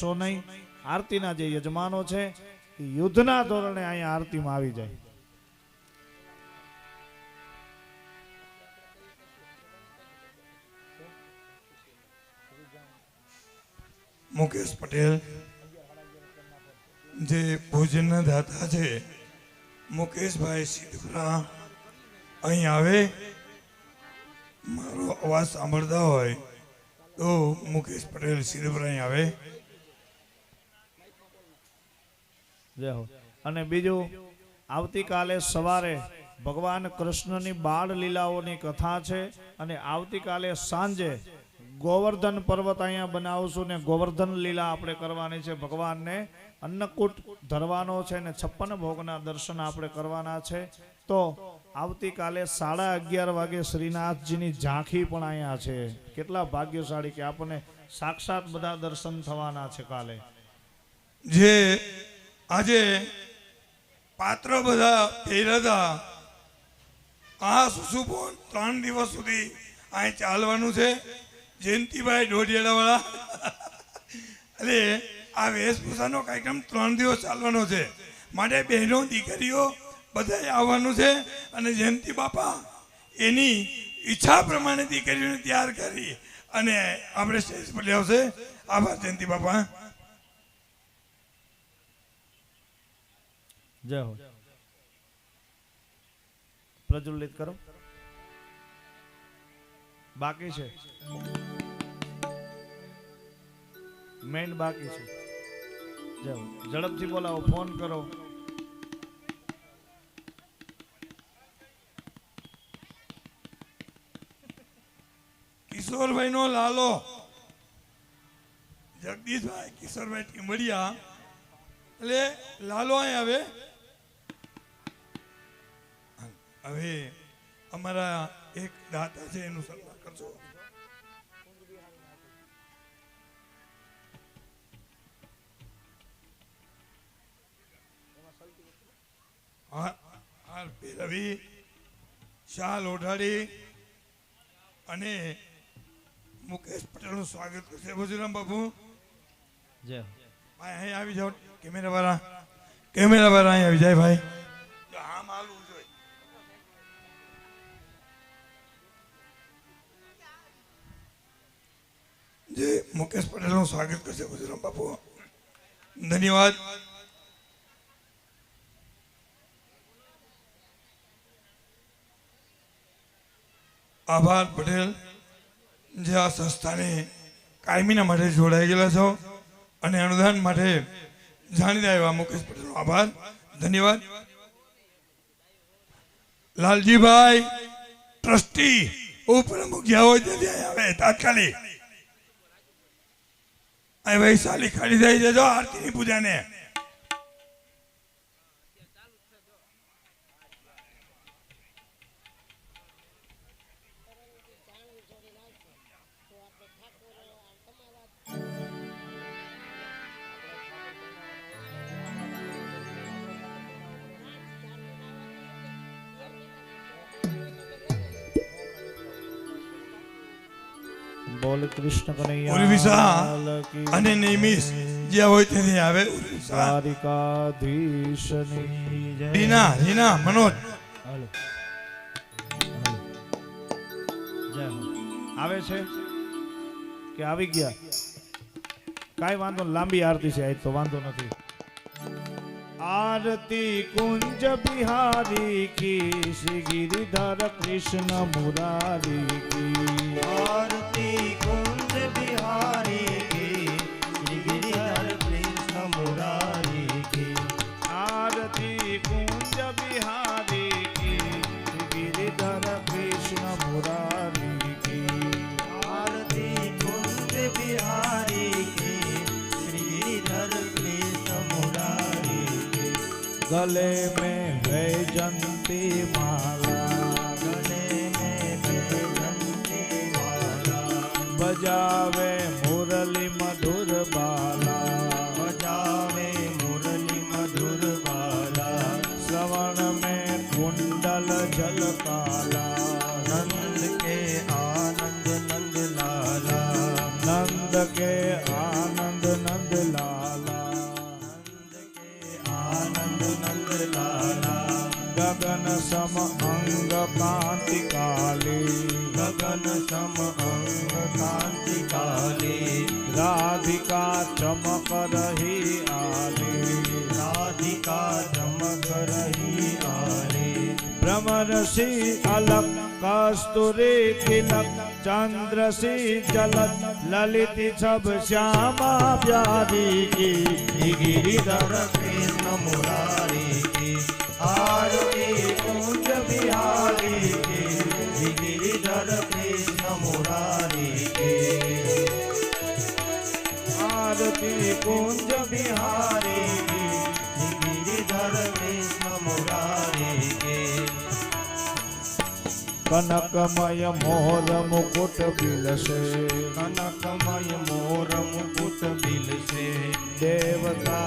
રહેશો નહીં. આરતીના જે યજમાનો છે, એ યુદ્ધના ધોરણે અહીંયા આરતીમાં આવી જાય. મુકેશ પટેલ, જે ભોજન દાતા છે, મુકેશભાઈ સિદ્ધપુરા અહીં આવે, મારો અવાજ સાંભળતા હોય તો મુકેશ પટેલ સિદ્ધપુરા અહીં આવે. જય હો. અને બીજું, આવતીકાલે સવારે ભગવાન કૃષ્ણની બાળ લીલાઓની કથા છે અને આવતીકાલે સાંજે ગોવર્ધન પર્વત અહીંયા બનાવશું ને ગોવર્ધન લીલા આપણે કરવાની છે ભગવાનને અન્નકૂટ ધરવાનો છે ને છપ્પન ભોગના દર્શન આપણે કરવાના છે. તો આવતીકાલે સાડા અગિયાર વાગે શ્રીનાથજીની ઝાંખી પણ અહીંયા છે. કેટલા ભાગ્યશાળી કે આપણને સાક્ષાત બધા દર્શન થવાના છે કાલે. જે આજે પાત્ર બધા પહેરતા આ સુસુભોન ત્રણ દિવસ સુધી અહીં ચાલવાનું છે. જયંતિભાઈ ઢોઢિયાળાવાળા એટલે આ વેશભૂષાનો કાર્યક્રમ ત્રણ દિવસ ચાલવાનો છે. માટે બહેનો, દીકરીઓ બધાએ આવવાનું છે અને જયંતિ બાપા એની ઈચ્છા પ્રમાણે દીકરીઓને તૈયાર કરી અને આપણે સ્ટેજ પર આવશે આભાર જયંતિ બાપા. જય હો. પ્રજ્વલિત કરો. બાકી છે? મેન બાકી છે. જય હો. ઝડપથી બોલાવો, ફોન કરો. કિશોરભાઈ નો લાલો. જગદીશભાઈ, કિશોરભાઈ ટીમડિયા એટલે લાલો અહીં આવે. હવે અમારા એક દાતા છે એનું સન્માન કરજો. રવિ શાલ ઓઢાડી અને મુકેશ પટેલનું સ્વાગત કરશે. ભજુરામ બાપુ જય ભાઈ અહીં આવી જાઓ. કેમેરા વાળા કેમેરા વાળા અહીં આવી જાય ભાઈ. આમ હાલવું જે મુકેશ પટેલનું સ્વાગત કરશે. બજુરામ બાપુ. ધન્યવાદ. આભાર પટેલ, જે આ સંસ્થાને કાયમીના માટે જોડાઈ ગયેલા છો અને અનુદાન માટે જાણીતા એવા મુકેશ પટેલનો આભાર. ધન્યવાદ. લાલજીભાઈ, ટ્રસ્ટી, ઉપપ્રમુખ જ્યાં હોય ત્યાં આવે, તાત્કાલિક. વૈશાલી થઈ જજો આરતીની પૂજાને. બોલ કૃષ્ણ ઉર્વિશા અને નિમિષ જે હોય તેની આવે. દ્વારિકાધીશની જય. રીના મનોજ. જય આવે છે? કે આવી ગયા? કાંઈ વાંધો લાંબી આરતી છે આજ તો વાંધો નથી. આરતી કુંજ બિહારી કી શ્રી ગિરિધર કૃષ્ણ મુરારી કી આરતી કુંજ બિહારી गले में वैजंती माला गले में बैजंती माला बजावे कांति काले गगन सम अंग कांति काले राधिका चमक रही आले। राधिका चमक रही आले। भ्रमरसी अलक कस्तूरी तिलक चंद्र सी जलत ललित सब श्यामा प्यारी की। गिरिधर कृष्ण मुरारी की। आरती આરતી કુંજ बिहारी की गिरिधर कृष्ण मुरारी की કનકમય મોર મુકુટ બિલસે कनकमय मोर मुकुट बिलसे દેવતા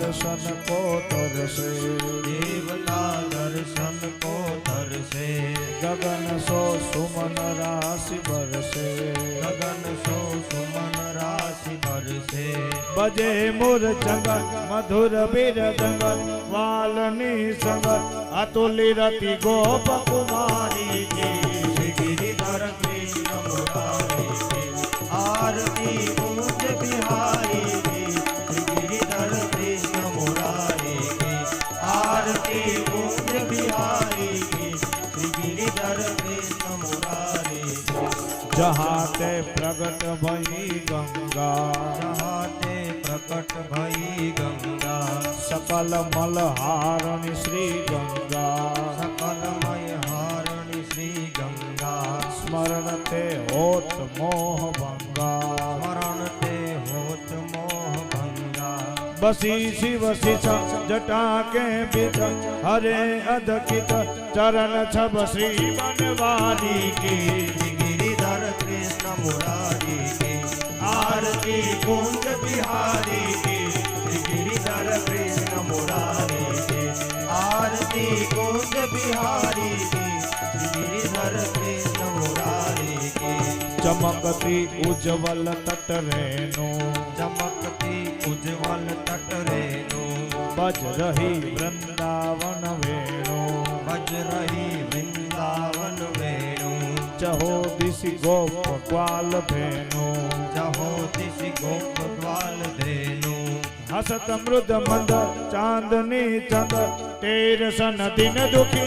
દર્શન કો તરસે देवता દર્શન કો ધરશે. ગગન સો સુમન રાશિ ભરશે. ગગન સો સુમન રાશિ ભરશે. બજે મોર ચંગન મધુર બીર દંગન વાલની સંગત, અતુલી રતિ ગોપ કુમારી જી जहाते प्रकट भई गंगा। जहाते प्रकट भई गंगा। सकल मल हारण श्री गंगा। सकल मय हारण श्री गंगा। स्मरण ते होत मोह भंगा। स्मरण ते होत मोह भंगा। बसी शिव शिष जटा के बीत हरे अधकित चरण छब श्री बनवारी की। मुरारी की आरती कुंज बिहारी की गिरिधर कृष्ण मुरारी की आरती कुंज बिहारी की गिरिधर कृष्ण मुरारी की चमकती उज्जवल तट रेणु चमकती उज्जवल तट रेणु। बज रही वृंदावन वेणु। बज रही वृंदावन वेणु। जहो दिशि गोप ग्वाल भेनु जहो दिशि गोप ग्वाल धेनु। हसत मृद मंद चांदनी चंद। तेर सन दिन दुखी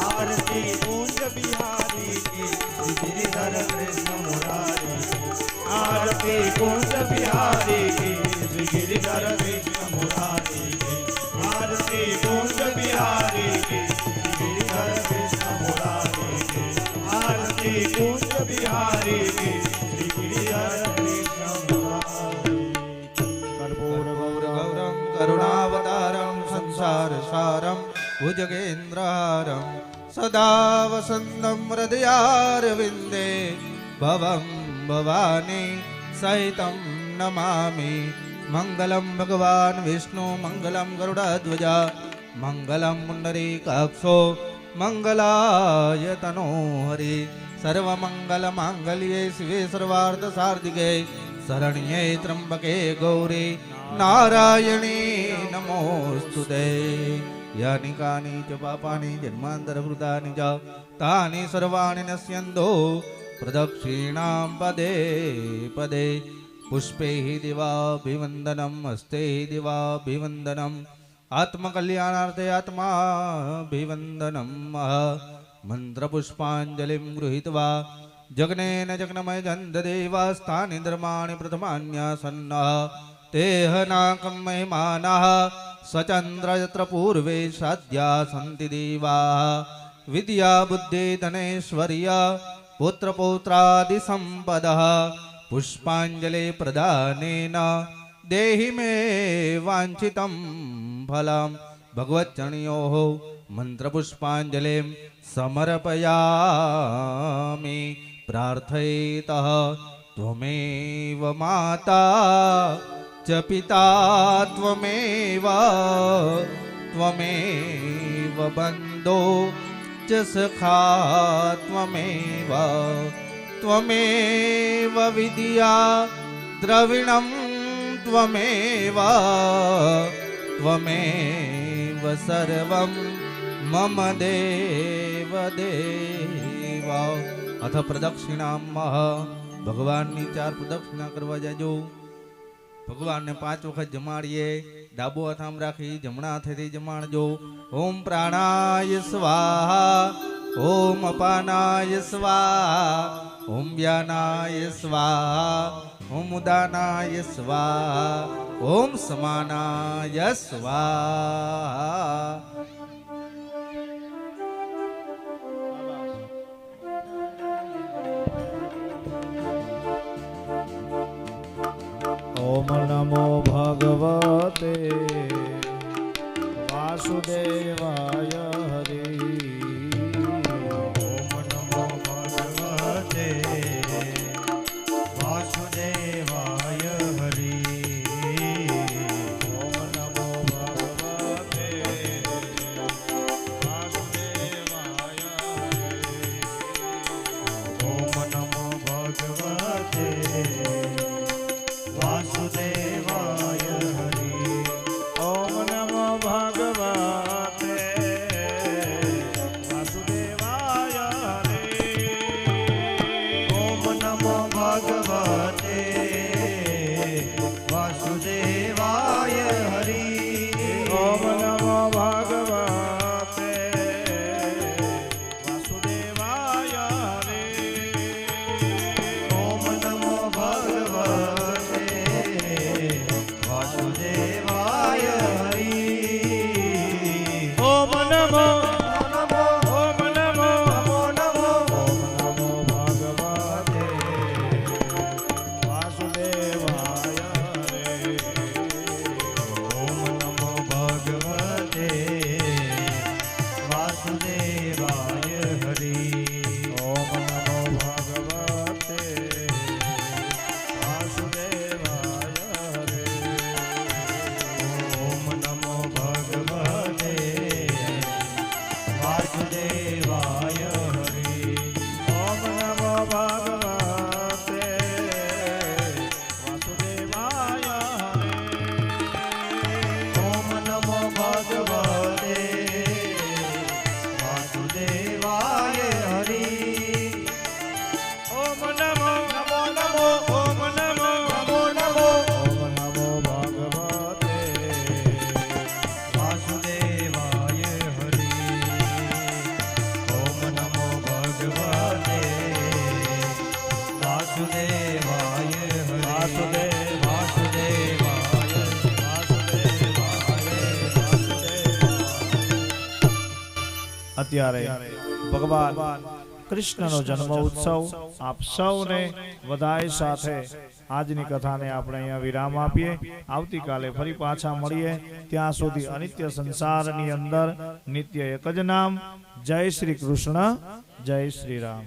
आरती कुंज बिहारी की। गिरिधर आरती कुंज बिहारी की। गिरिधर संसारसारं भुजगेन्द्रहारं सदा वसन्तं हृदयारविन्दे भवं भवानी सहितं नमामि मङ्गलं भगवान् विष्णु मङ्गलं गरुडध्वज मङ्गलं पुण्डरीकाक्षो मङ्गलाय तनो हरि सर्वमङ्गलमाङ्गल्ये शिवे सर्वार्थसार्धिके शरण्ये त्र्यम्बके गौरी नारायणी नमोऽस्तु ते યાનિકાની ચ પાપાની જન્માંતરભૃતાની ચ તાની સર્વાણી નશ્યંદો પ્રદક્ષિણામ પદે પદે પુષ્પે દિવાભિવંદનમ હસ્તે દિવાભિવંદનમ આત્મકલ્યાણાર્થે આત્માભિવંદનમ મંત્રપુષ્પાંજલિ ગૃહીત્વા જગ્નેન જગ્નમય જંધદેવાસ્થાની ધર્માણિ પ્રથમાન્યાસન્ન તેહનાકમ મહેમાના स्वचन्द्र यत्र पूर्वे साध्या सन्ति देवाः। विद्या बुद्धि धनेश्वर्य पुत्रपौत्रादिसम्पदः। पुष्पाञ्जलि प्रदानेन देहि मे वाञ्छितं फलं भगवच्चणयोः मन्त्रपुष्पाञ्जलिं समर्पयामि। प्रार्थयितः त्वमेव माता ચ પિતા ત્વમેવ ત્વમેવ બંધો ચ સખા ત્વમેવ ત્વમેવ વિદ્યા દ્રવિણમ ત્વમેવ ત્વમેવ સર્વમ મમ દેવ દેવ અથ પ્રદક્ષિણામ ભગવાનની ચાર પ્રદક્ષિણા કરવા જાજો ભગવાનને પાંચ વખત જમાડીએ, ડાબો હાથ આમ રાખી, જમણા હાથેથી જમાડજો. ઓમ પ્રાણાય સ્વાહા, ઓમ અપાનાય સ્વાહા, ઓમ વ્યાનાય સ્વાહા, ઓમ ઉદાનાય સ્વાહા, ઓમ સમાનાય સ્વાહા. ઓમ નમો ભગવતે. વાસુદેવાય હરિ. भगव અત્યારે ભગવાન કૃષ્ણનો જન્મ ઉત્સવ આપ સૌને વધાય સાથે આજની કથાને આપણે અહીંયા વિરામ આપીએ. આવતીકાલે ફરી પાછા મળીએ. ત્યાં સુધી અનિત્ય સંસારની અંદર નિત્ય એક જ નામ. જય શ્રી કૃષ્ણ, જય શ્રી રામ.